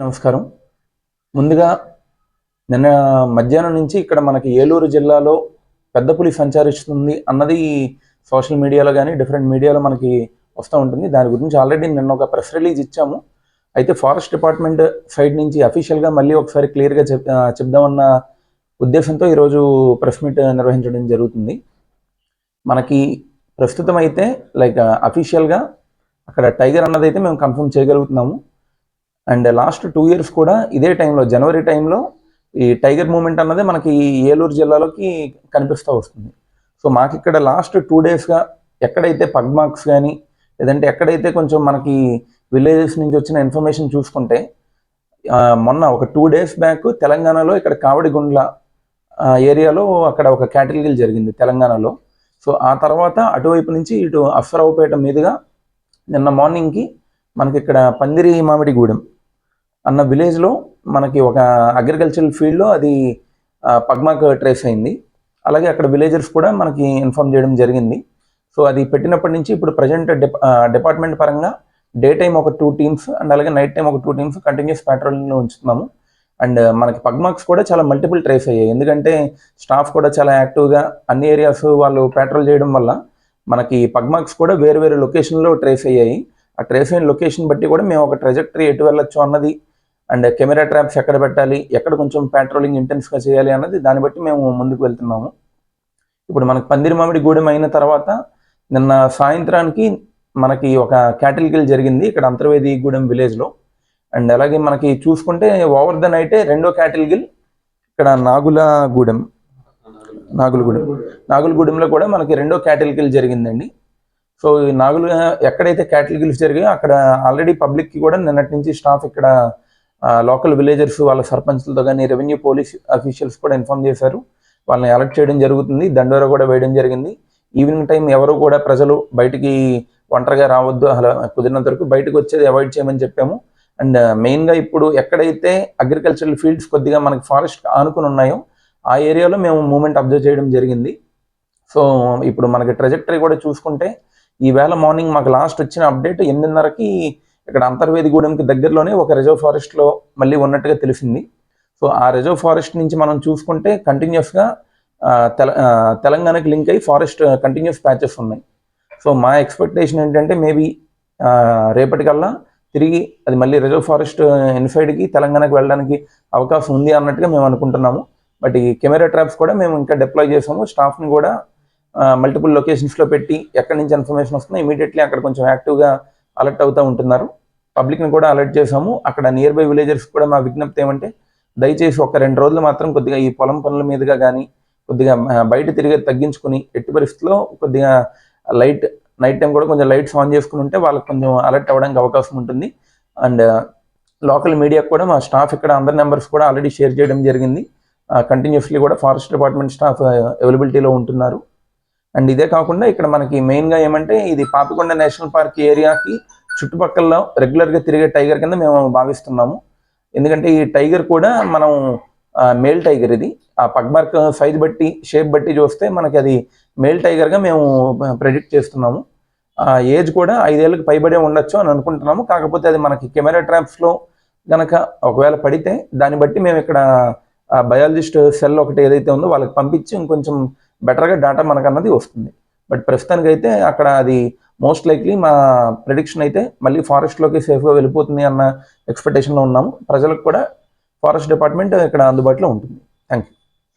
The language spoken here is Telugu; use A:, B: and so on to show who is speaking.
A: నమస్కారం. ముందుగా నిన్న మధ్యాహ్నం నుంచి ఇక్కడ మనకి ఏలూరు జిల్లాలో పెద్ద పులి సంచరిస్తుంది అన్నది సోషల్ మీడియాలో కానీ డిఫరెంట్ మీడియాలో మనకి వస్తూ ఉంటుంది. దాని గురించి ఆల్రెడీ నిన్న ఒక ప్రెస్ రిలీజ్ ఇచ్చాము. అయితే ఫారెస్ట్ డిపార్ట్మెంట్ సైడ్ నుంచి అఫీషియల్గా మళ్ళీ ఒకసారి క్లియర్గా చెప్ చెప్దామన్న ఉద్దేశంతో ఈరోజు ప్రెస్ మీట్ నిర్వహించడం జరుగుతుంది. మనకి ప్రస్తుతం అయితే లైక్ అఫీషియల్గా అక్కడ టైగర్ అన్నది అయితే మేము కన్ఫర్మ్ చేయగలుగుతున్నాము. అండ్ లాస్ట్ టూ ఇయర్స్ కూడా ఇదే టైంలో జనవరి టైంలో ఈ టైగర్ మూమెంట్ అన్నది మనకి ఈ ఏలూరు జిల్లాలోకి కనిపిస్తూ వస్తుంది. సో మాకు ఇక్కడ లాస్ట్ టూ డేస్గా ఎక్కడైతే పగ్మార్క్స్ కానీ లేదంటే ఎక్కడైతే కొంచెం మనకి విలేజెస్ నుంచి వచ్చిన ఇన్ఫర్మేషన్ చూసుకుంటే మొన్న ఒక టూ డేస్ బ్యాక్ తెలంగాణలో ఇక్కడ కావడిగుండ్ల ఏరియాలో అక్కడ ఒక క్యాటిల్ జరిగింది తెలంగాణలో. సో ఆ తర్వాత అటువైపు నుంచి ఇటు అఫ్సరావుపేట మీదుగా నిన్న మార్నింగ్కి మనకి ఇక్కడ పందిరి మామిడిగూడెం అన్న విలేజ్లో మనకి ఒక అగ్రికల్చరల్ ఫీల్డ్లో అది పగ్మాక్ ట్రేస్ అయింది. అలాగే అక్కడ విలేజర్స్ కూడా మనకి ఇన్ఫామ్ చేయడం జరిగింది. సో అది పెట్టినప్పటి నుంచి ఇప్పుడు ప్రజెంట్ డిపార్ట్మెంట్ పరంగా డే టైం ఒక టూ టీమ్స్ అండ్ అలాగే నైట్ టైం ఒక టూ టీమ్స్ కంటిన్యూస్ ప్యాట్రోలింగ్లో ఉంచుతున్నాము. అండ్ మనకి పగ్మార్క్స్ కూడా చాలా మల్టిపుల్ ట్రేస్ అయ్యాయి. ఎందుకంటే స్టాఫ్ కూడా చాలా యాక్టివ్గా అన్ని ఏరియాస్ వాళ్ళు పెట్రోల్ చేయడం వల్ల మనకి పగ్మార్క్స్ కూడా వేరు వేరు లొకేషన్లో ట్రేస్ అయ్యాయి. ఆ ట్రేస్ అయిన లొకేషన్ బట్టి కూడా మేము ఒక ట్రెజెక్టరీ ఎటు వెళ్ళొచ్చు అన్నది అండ్ కెమెరా ట్రాప్స్ ఎక్కడ పెట్టాలి? ఎక్కడ కొంచెం పెట్రోలింగ్ ఇంటెన్స్గా చేయాలి అన్నది దాన్ని బట్టి మేము ముందుకు వెళ్తున్నాము. ఇప్పుడు మనకి పందిరి మామిడి గూడెం అయిన తర్వాత నిన్న సాయంత్రానికి మనకి ఒక క్యాటిల్ గిల్ జరిగింది ఇక్కడ అంతర్వేది గూడెం విలేజ్లో అండ్ అలాగే మనకి చూసుకుంటే ఓవర్ ద నైటే రెండో క్యాటిల్ గిల్ ఇక్కడ నాగుల గూడెం. నాగులగూడెం నాగులగూడెంలో కూడా మనకి రెండో క్యాటిల్ గిల్ జరిగిందండి. సో నాగుల నాగులు ఎక్కడైతే క్యాటిల్ గిల్స్ జరిగాయో అక్కడ ఆల్రెడీ పబ్లిక్కి కూడా నిన్నటి నుంచి స్టాఫ్ ఇక్కడ లోకల్ విలేజర్స్ వాళ్ళ సర్పంచ్లతో కానీ రెవెన్యూ పోలీస్ అఫీషియల్స్ కూడా ఇన్ఫామ్ చేశారు. వాళ్ళని అలర్ట్ చేయడం జరుగుతుంది. దండోరా కూడా వేయడం జరిగింది. ఈవినింగ్ టైం ఎవరు కూడా ప్రజలు బయటికి ఒంటరిగా రావద్దు అలా కుదిరినంత వరకు బయటకు వచ్చేది అవాయిడ్ చేయమని చెప్పాము. అండ్ మెయిన్గా ఇప్పుడు ఎక్కడైతే అగ్రికల్చరల్ ఫీల్డ్స్ కొద్దిగా మనకి ఫారెస్ట్ ఆనుకుని ఉన్నాయో ఆ ఏరియాలో మేము మూమెంట్ అబ్జర్వ్ చేయడం జరిగింది. సో ఇప్పుడు మనకి ట్రెజెక్టరీ కూడా చూసుకుంటే ఈవేళ మార్నింగ్ మాకు లాస్ట్ వచ్చిన అప్డేట్ ఎనిమిదిన్నరకి ఇక్కడ అంతర్వేదిగూడెంకి దగ్గరలోనే ఒక రిజర్వ్ ఫారెస్ట్లో మళ్ళీ ఉన్నట్టుగా తెలిసింది. సో ఆ రిజర్వ్ ఫారెస్ట్ నుంచి మనం చూసుకుంటే కంటిన్యూస్గా తెల తెలంగాణకి లింక్ అయ్యి ఫారెస్ట్ కంటిన్యూస్ ప్యాచెస్ ఉన్నాయి. సో మా ఎక్స్పెక్టేషన్ ఏంటంటే మేబీ రేపటికల్లా తిరిగి అది మళ్ళీ రిజర్వ్ ఫారెస్ట్ ఇన్సైడ్కి తెలంగాణకి వెళ్ళడానికి అవకాశం ఉంది అన్నట్టుగా మేము అనుకుంటున్నాము. బట్ ఈ కెమెరా ట్రాప్స్ కూడా మేము ఇంకా డిప్లాయ్ చేసాము. స్టాఫ్ని కూడా మల్టిపుల్ లొకేషన్స్లో పెట్టి ఎక్కడి నుంచి ఇన్ఫర్మేషన్ వస్తుందో ఇమీడియట్లీ అక్కడ కొంచెం యాక్టివ్గా అలర్ట్ అవుతూ ఉంటున్నారు. పబ్లిక్ని కూడా అలర్ట్ చేసాము అక్కడ నియర్ బై విలేజర్స్ కూడా మా విజ్ఞప్తి ఏమంటే దయచేసి ఒక రెండు రోజులు మాత్రం కొద్దిగా ఈ పొలం పనుల మీదుగా కానీ కొద్దిగా బయట తిరిగి తగ్గించుకుని ఎట్టి పరిస్థితుల్లో కొద్దిగా లైట్ నైట్ టైం కూడా కొంచెం లైట్స్ ఆన్ చేసుకుని ఉంటే వాళ్ళకి కొంచెం అలర్ట్ అవ్వడానికి అవకాశం ఉంటుంది. అండ్ లోకల్ మీడియాకు కూడా మా స్టాఫ్ ఇక్కడ అందరి నెంబర్స్ కూడా ఆల్రెడీ షేర్ చేయడం జరిగింది. కంటిన్యూస్లీ కూడా ఫారెస్ట్ డిపార్ట్మెంట్ స్టాఫ్ అవైలబిలిటీలో ఉంటున్నారు. అండ్ ఇదే కాకుండా ఇక్కడ మనకి మెయిన్గా ఏమంటే ఇది పాపికొండ నేషనల్ పార్క్ ఏరియాకి చుట్టుపక్కల రెగ్యులర్గా తిరిగే టైగర్ కింద మేము భావిస్తున్నాము. ఎందుకంటే ఈ టైగర్ కూడా మనం మేల్ టైగర్ ఇది. ఆ పగ్మార్క్ సైజ్ బట్టి షేప్ బట్టి చూస్తే మనకి అది మేల్ టైగర్గా మేము ప్రెడిక్ట్ చేస్తున్నాము. ఆ ఏజ్ కూడా ఐదేళ్ళకి పైబడే ఉండొచ్చు అని అనుకుంటున్నాము. కాకపోతే అది మనకి కెమెరా ట్రాప్స్లో గనక ఒకవేళ పడితే దాన్ని బట్టి మేము ఇక్కడ బయాలజిస్ట్ సెల్ ఒకటి ఏదైతే ఉందో వాళ్ళకి పంపించి ఇంకొంచెం బెటర్గా డేటా మనకు అన్నది వస్తుంది. బట్ ప్రస్తుతానికి అయితే అక్కడ అది మోస్ట్ లైక్లీ మా ప్రిడిక్షన్ అయితే మళ్ళీ ఫారెస్ట్లోకి సేఫ్గా వెళ్ళిపోతుంది అన్న ఎక్స్పెక్టేషన్లో ఉన్నాము. ప్రజలకు కూడా ఫారెస్ట్ డిపార్ట్మెంట్ ఇక్కడ అందుబాటులో ఉంటుంది. Thank you